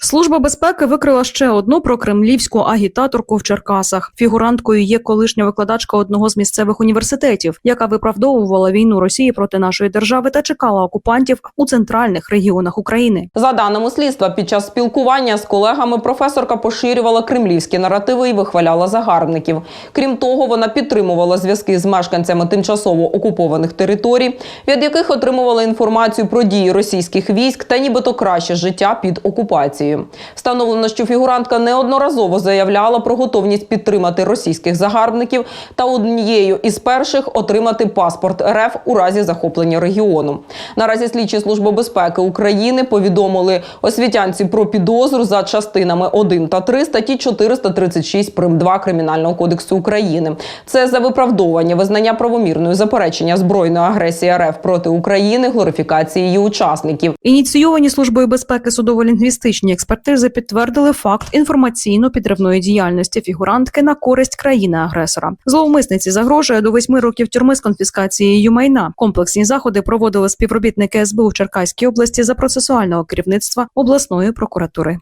Служба безпеки викрила ще одну прокремлівську агітаторку в Черкасах. Фігуранткою є колишня викладачка одного з місцевих університетів, яка виправдовувала війну Росії проти нашої держави та чекала окупантів у центральних регіонах України. За даними слідства, під час спілкування з колегами професорка поширювала кремлівські наративи і вихваляла загарбників. Крім того, вона підтримувала зв'язки з мешканцями тимчасово окупованих територій, від яких отримувала інформацію про дії російських військ та нібито краще життя під окупацією. Встановлено, що фігурантка неодноразово заявляла про готовність підтримати російських загарбників та однією із перших отримати паспорт РФ у разі захоплення регіону. Наразі слідчі служби безпеки України повідомили освітянці про підозру за частинами 1 та 3 статті 436 прим. 2 Кримінального кодексу України. Це за виправдовування визнання правомірної заперечення збройної агресії РФ проти України, глорифікації її учасників. Ініційовані службою безпеки судово-лінгвістичні експертизи підтвердили факт інформаційно-підривної діяльності фігурантки на користь країни-агресора. Зловмисниці загрожує до восьми років тюрми з конфіскацією майна. Комплексні заходи проводили співробітники СБУ в Черкаській області за процесуального керівництва обласної прокуратури.